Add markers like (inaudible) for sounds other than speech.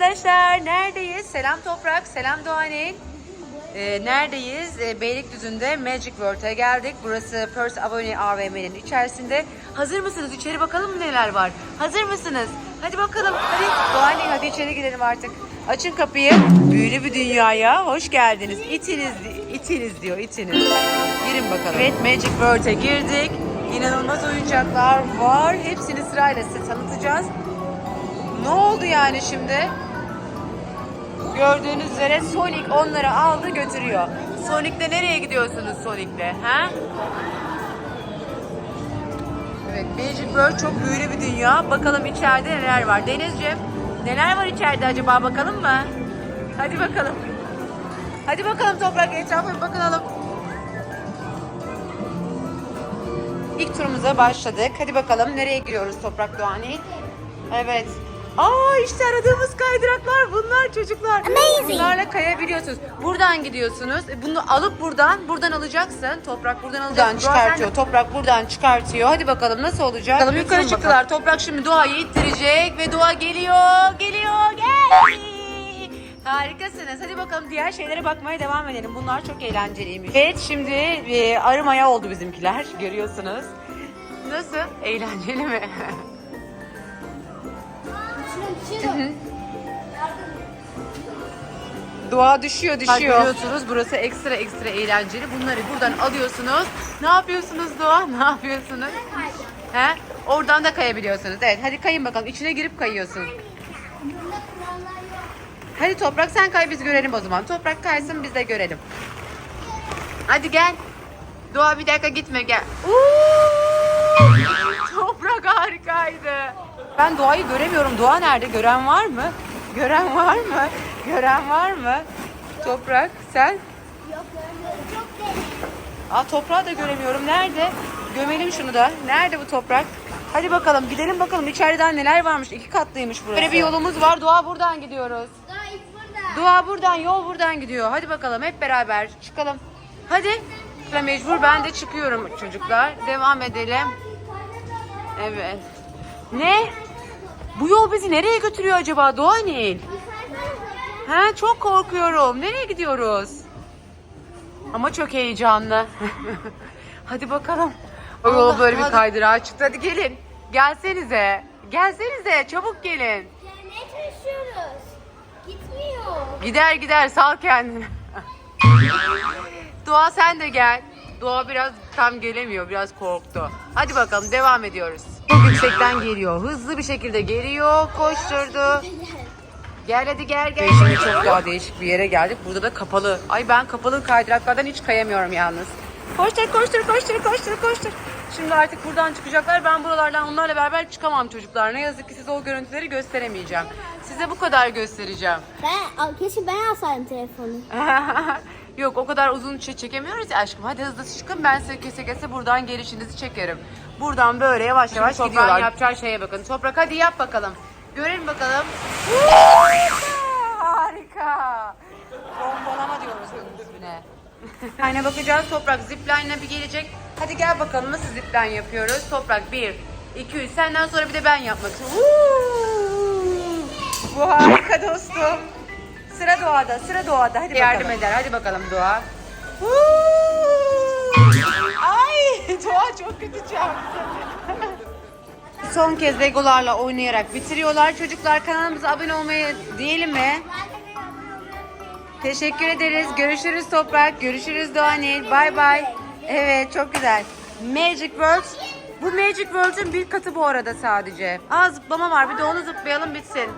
arkadaşlar. Neredeyiz? Selam Toprak, selam Doğanil. Ee, neredeyiz? Ee, Beylikdüzü'nde Magic World'e geldik. Burası First Avenue AVM'nin içerisinde. Hazır mısınız? İçeri bakalım mı neler var? Hazır mısınız? Hadi bakalım. Hadi Doğanil hadi içeri gidelim artık. Açın kapıyı. Büyülü bir dünyaya hoş geldiniz. İtiniz, itiniz diyor, itiniz. Girin bakalım. Evet Magic World'e girdik. İnanılmaz oyuncaklar var. Hepsini sırayla size tanıtacağız. Ne oldu yani şimdi? Gördüğünüz üzere Sonic onları aldı götürüyor. Sonic'le nereye gidiyorsunuz Sonic'le? Ha? Evet Magic World çok büyülü bir dünya. Bakalım içeride neler var. Denizciğim neler var içeride acaba bakalım mı? Hadi bakalım. Hadi bakalım toprak etrafa bir bakalım. İlk turumuza başladık. Hadi bakalım nereye giriyoruz Toprak Doğani? Evet. Aa işte aradığımız kaydıraklar bunlar çocuklar. Bunlarla kayabiliyorsunuz. Buradan gidiyorsunuz. E, Bunu alıp buradan, buradan alacaksın. Toprak buradan alacak. Buradan çıkartıyor. Toprak buradan çıkartıyor. Hadi bakalım nasıl olacak? Bakalım yukarı çıktılar. Toprak şimdi Doğa'yı ittirecek ve Doğa geliyor. Geliyor. Gel. Harikasınız. Hadi bakalım diğer şeylere bakmaya devam edelim. Bunlar çok eğlenceliymiş. Evet şimdi e, arı maya oldu bizimkiler. (laughs) Görüyorsunuz. Nasıl? Eğlenceli mi? (laughs) Doğa düşüyor düşüyor. Görüyorsunuz burası ekstra ekstra eğlenceli. Bunları buradan alıyorsunuz. Ne yapıyorsunuz Doğa? Ne yapıyorsunuz? He? Oradan da kayabiliyorsunuz. Evet hadi kayın bakalım. İçine girip kayıyorsun. Hadi Toprak sen kay biz görelim o zaman. Toprak kaysın biz de görelim. Hadi gel. Doğa bir dakika gitme gel. Oo! Harikaydı. Ben Doğa'yı göremiyorum. Doğa nerede? Gören var mı? Gören var mı? Gören var mı? Toprak sen? Yok görmüyorum. Çok derin. Aa toprağı da göremiyorum. Nerede? Gömelim şunu da. Nerede bu toprak? Hadi bakalım gidelim bakalım içeriden neler varmış. İki katlıymış burası. Böyle bir yolumuz var. Doğa buradan gidiyoruz. Daha ilk burada. Dua buradan, yol buradan gidiyor. Hadi bakalım hep beraber çıkalım. Hadi. Mecbur ben de çıkıyorum çocuklar. Devam edelim. Evet. Ne? Bu yol bizi nereye götürüyor acaba Doğa Nil? He çok korkuyorum. Nereye gidiyoruz? Ama çok heyecanlı. (laughs) Hadi bakalım. O yol böyle bir kaydırağa çıktı. Hadi gelin. Gelsenize. Gelsenize. Çabuk gelin. Gelmeye çalışıyoruz. Gitmiyor. Gider gider sal kendini. (laughs) Doğa sen de gel. Doğa biraz tam gelemiyor, biraz korktu. Hadi bakalım devam ediyoruz. Yüksekten geliyor. Hızlı bir şekilde geliyor. Koşturdu. Gel hadi gel gel. Şimdi çok daha değişik bir yere geldik. Burada da kapalı. Ay ben kapalı kaydıraklardan hiç kayamıyorum yalnız. Koştur koştur koştur koştur koştur. Şimdi artık buradan çıkacaklar. Ben buralardan onlarla beraber çıkamam çocuklar. Ne yazık ki size o görüntüleri gösteremeyeceğim. Size bu kadar göstereceğim. Ben, keşke ben alsaydım telefonu. (laughs) Yok o kadar uzun şey çekemiyoruz ya aşkım. Hadi hızlı çıkın ben size kese kese buradan gelişinizi çekerim. Buradan böyle yavaş yavaş gidiyorlar. yapacağı şeye bakın. Toprak hadi yap bakalım. Görelim bakalım. Harika. Bombalama diyoruz bunun ismine. Zipline bakacağız. Toprak zipline'la bir gelecek. Hadi gel bakalım nasıl zipline yapıyoruz. Toprak 1, 2, 3. Senden sonra bir de ben yapmak istiyorum. Bu harika dostum. Sıra doğada, sıra doğada. Hadi Yardım eder. Hadi bakalım Doğa. Ay (laughs) Doğa çok kötü çarptı. (laughs) Son kez Legolarla oynayarak bitiriyorlar. Çocuklar kanalımıza abone olmayı diyelim mi? Teşekkür ederiz. Görüşürüz Toprak. Görüşürüz Doğanil. Bay bay. Evet çok güzel. Magic World. Bu Magic World'ün bir katı bu arada sadece. Aa zıplama var. Bir de onu zıplayalım bitsin.